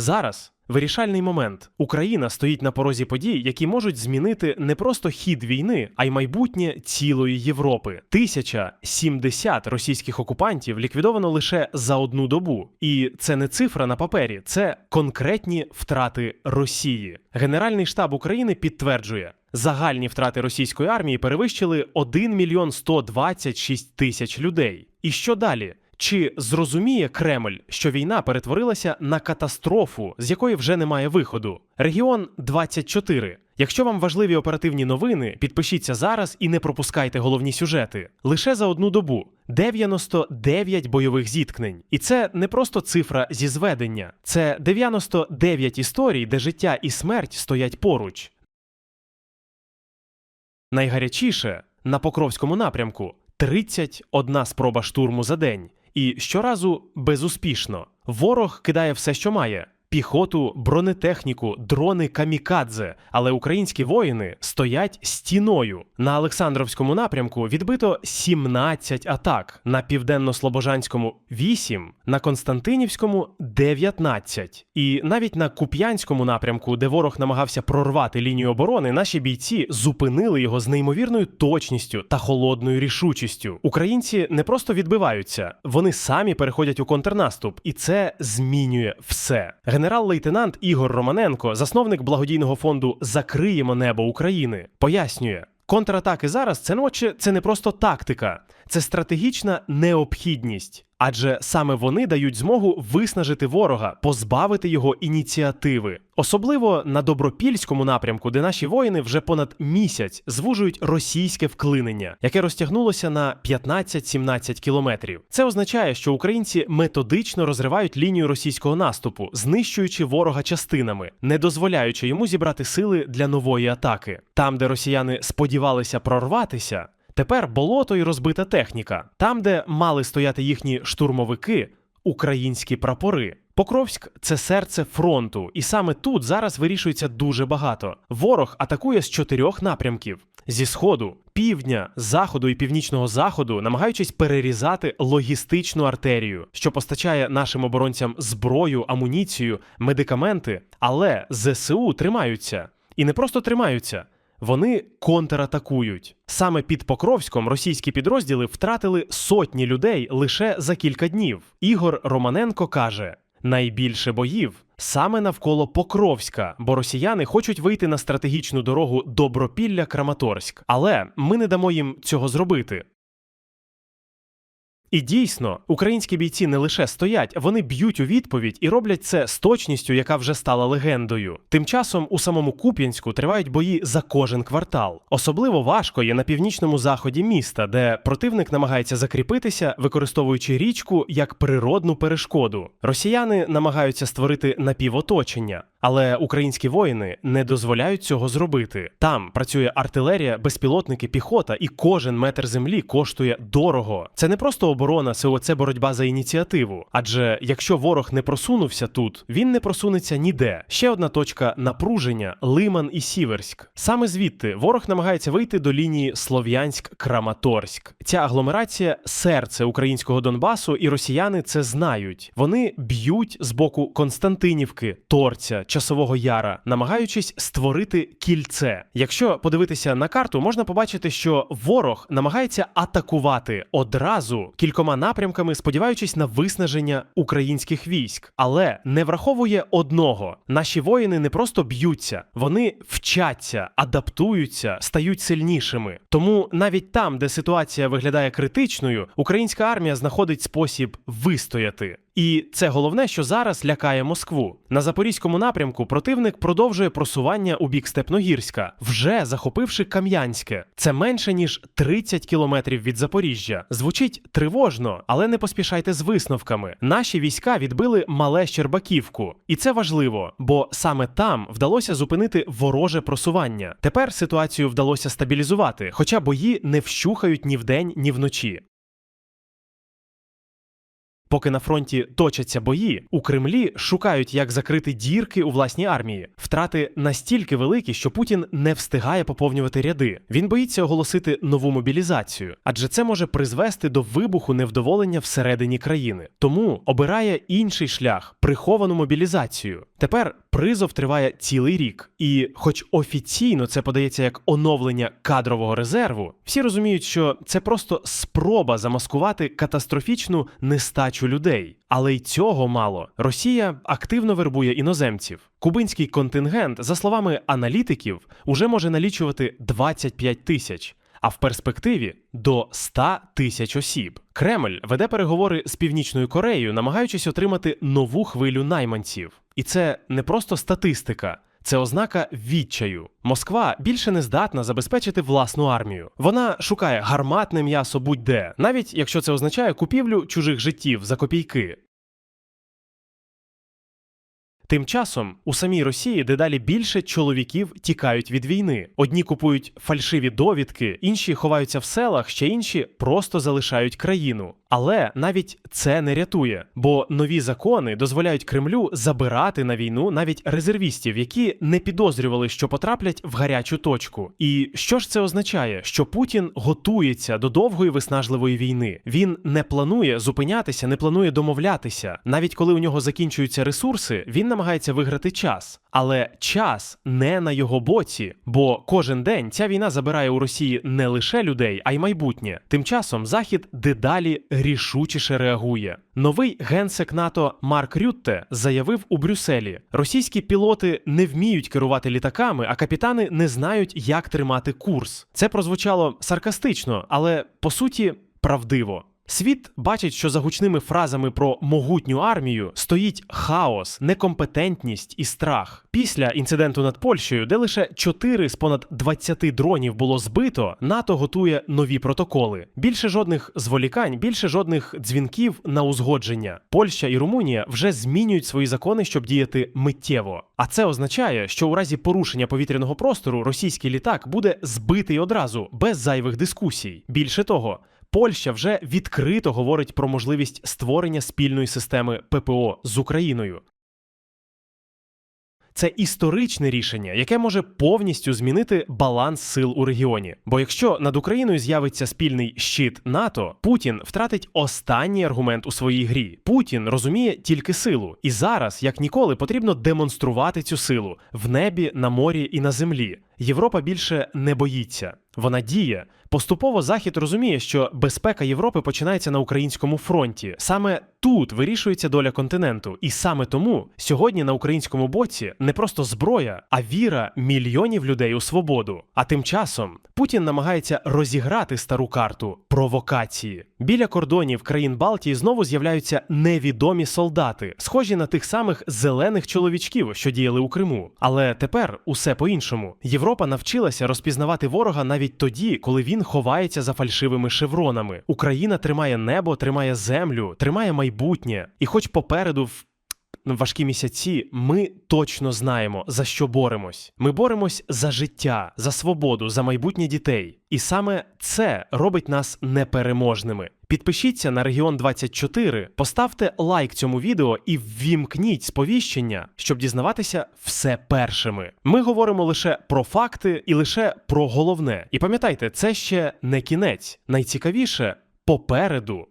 Зараз вирішальний момент. Україна стоїть на порозі подій, які можуть змінити не просто хід війни, а й майбутнє цілої Європи. 1070 російських окупантів ліквідовано лише за одну добу. І це не цифра на папері, це конкретні втрати Росії. Генеральний штаб України підтверджує. Загальні втрати російської армії перевищили 1 мільйон 126 тисяч людей. І що далі? Чи зрозуміє Кремль, що війна перетворилася на катастрофу, з якої вже немає виходу? Регіон 24. Якщо вам важливі оперативні новини, підпишіться зараз і не пропускайте головні сюжети. Лише за одну добу 99 бойових зіткнень. І це не просто цифра зі зведення, це 99 історій, де життя і смерть стоять поруч. Найгарячіше на Покровському напрямку 31 спроба штурму за день. І щоразу безуспішно. Ворог кидає все, що має: піхоту, бронетехніку, дрони камікадзе. Але українські воїни стоять стіною. На Олександровському напрямку відбито 17 атак, на південно-слобожанському 8, на Константинівському 19. І навіть на Куп'янському напрямку, де ворог намагався прорвати лінію оборони, наші бійці зупинили його з неймовірною точністю та холодною рішучістю. Українці не просто відбиваються, вони самі переходять у контрнаступ, і це змінює все. Генерал-лейтенант Ігор Романенко, засновник благодійного фонду Закриємо небо України, пояснює. Контратаки зараз це ночі це не просто тактика, це стратегічна необхідність. Адже саме вони дають змогу виснажити ворога, позбавити його ініціативи. Особливо на добропільському напрямку, де наші воїни вже понад місяць звужують російське вклинення, яке розтягнулося на 15-17 кілометрів. Це означає, що українці методично розривають лінію російського наступу, знищуючи ворога частинами, не дозволяючи йому зібрати сили для нової атаки. Там, де росіяни сподівалися прорватися, Тепер болото і розбита техніка. Там, де мали стояти їхні штурмовики, українські прапори. Покровськ це серце фронту, і саме тут зараз вирішується дуже багато. Ворог атакує з чотирьох напрямків: зі сходу, півдня, заходу і північного заходу, намагаючись перерізати логістичну артерію, що постачає нашим оборонцям зброю, амуніцію, медикаменти. Але ЗСУ тримаються і не просто тримаються. Вони контратакують. Саме під Покровськом російські підрозділи втратили сотні людей лише за кілька днів. Ігор Романенко каже: найбільше боїв саме навколо Покровська, бо росіяни хочуть вийти на стратегічну дорогу Добропілля Краматорськ. Але ми не дамо їм цього зробити. І дійсно, українські бійці не лише стоять, вони б'ють у відповідь і роблять це з точністю, яка вже стала легендою. Тим часом у самому Куп'янську тривають бої за кожен квартал. Особливо важко є на північному заході міста, де противник намагається закріпитися, використовуючи річку як природну перешкоду. Росіяни намагаються створити напівоточення. Але українські воїни не дозволяють цього зробити. Там працює артилерія, безпілотники, піхота, і кожен метр землі коштує дорого. Це не просто оборона, це оце боротьба за ініціативу. Адже якщо ворог не просунувся тут, він не просунеться ніде. Ще одна точка напруження Лиман і Сіверськ. Саме звідти ворог намагається вийти до лінії Слов'янськ-Краматорськ. Ця агломерація серце українського Донбасу, і росіяни це знають. Вони б'ють з боку Константинівки, Торця часового яра, намагаючись створити кільце. Якщо подивитися на карту, можна побачити, що ворог намагається атакувати одразу кількома напрямками, сподіваючись на виснаження українських військ, але не враховує одного: наші воїни не просто б'ються, вони вчаться, адаптуються, стають сильнішими. Тому навіть там, де ситуація виглядає критичною, українська армія знаходить спосіб вистояти. І це головне, що зараз лякає Москву. На запорізькому напрямку противник продовжує просування у бік Степногірська, вже захопивши Кам'янське. Це менше ніж 30 кілометрів від Запоріжжя. Звучить тривожно, але не поспішайте з висновками. Наші війська відбили мале Щербаківку, і це важливо, бо саме там вдалося зупинити вороже просування. Тепер ситуацію вдалося стабілізувати, хоча бої не вщухають ні вдень, ні вночі. Поки на фронті точаться бої, у Кремлі шукають, як закрити дірки у власній армії. Втрати настільки великі, що Путін не встигає поповнювати ряди. Він боїться оголосити нову мобілізацію, адже це може призвести до вибуху невдоволення всередині країни. Тому обирає інший шлях приховану мобілізацію. Тепер призов триває цілий рік, і, хоч офіційно це подається як оновлення кадрового резерву, всі розуміють, що це просто спроба замаскувати катастрофічну нестачу людей. Але й цього мало. Росія активно вербує іноземців. Кубинський контингент, за словами аналітиків, уже може налічувати 25 тисяч. А в перспективі до 100 тисяч осіб. Кремль веде переговори з Північною Кореєю, намагаючись отримати нову хвилю найманців. І це не просто статистика. Це ознака відчаю. Москва більше не здатна забезпечити власну армію. Вона шукає гарматне м'ясо будь-де, навіть якщо це означає купівлю чужих життів за копійки. Тим часом у самій Росії дедалі більше чоловіків тікають від війни. Одні купують фальшиві довідки, інші ховаються в селах, ще інші просто залишають країну. Але навіть це не рятує, бо нові закони дозволяють Кремлю забирати на війну навіть резервістів, які не підозрювали, що потраплять в гарячу точку. І що ж це означає? Що Путін готується до довгої виснажливої війни. Він не планує зупинятися, не планує домовлятися. Навіть коли у нього закінчуються ресурси, він намагається виграти час. Але час не на його боці, бо кожен день ця війна забирає у Росії не лише людей, а й майбутнє. Тим часом Захід дедалі рішучіше реагує. Новий генсек НАТО Марк Рютте заявив у Брюсселі: російські пілоти не вміють керувати літаками, а капітани не знають, як тримати курс. Це прозвучало саркастично, але по суті правдиво. Світ бачить, що за гучними фразами про могутню армію стоїть хаос, некомпетентність і страх. Після інциденту над Польщею, де лише 4 з понад 20 дронів було збито, НАТО готує нові протоколи. Більше жодних зволікань, більше жодних дзвінків на узгодження. Польща і Румунія вже змінюють свої закони, щоб діяти миттєво. А це означає, що у разі порушення повітряного простору російський літак буде збитий одразу без зайвих дискусій. Більше того. Польща вже відкрито говорить про можливість створення спільної системи ППО з Україною. Це історичне рішення, яке може повністю змінити баланс сил у регіоні. Бо якщо над Україною з'явиться спільний щит НАТО, Путін втратить останній аргумент у своїй грі. Путін розуміє тільки силу, і зараз, як ніколи, потрібно демонструвати цю силу в небі, на морі і на землі. Європа більше не боїться. Вона діє. Поступово Захід розуміє, що безпека Європи починається на українському фронті. Саме тут вирішується доля континенту. І саме тому сьогодні на українському боці не просто зброя, а віра мільйонів людей у свободу. А тим часом Путін намагається розіграти стару карту провокації. Біля кордонів країн Балтії знову з'являються невідомі солдати, схожі на тих самих зелених чоловічків, що діяли у Криму. Але тепер усе по-іншому. Європа навчилася розпізнавати ворога навіть тоді, коли він ховається за фальшивими шевронами. Україна тримає небо, тримає землю, тримає майбутнє. І хоч попереду в важкі місяці, ми точно знаємо, за що боремось. Ми боремось за життя, за свободу, за майбутнє дітей. І саме це робить нас непереможними. Підпишіться на Регіон 24, поставте лайк цьому відео і ввімкніть сповіщення, щоб дізнаватися все першими. Ми говоримо лише про факти і лише про головне. І пам'ятайте, це ще не кінець. Найцікавіше попереду.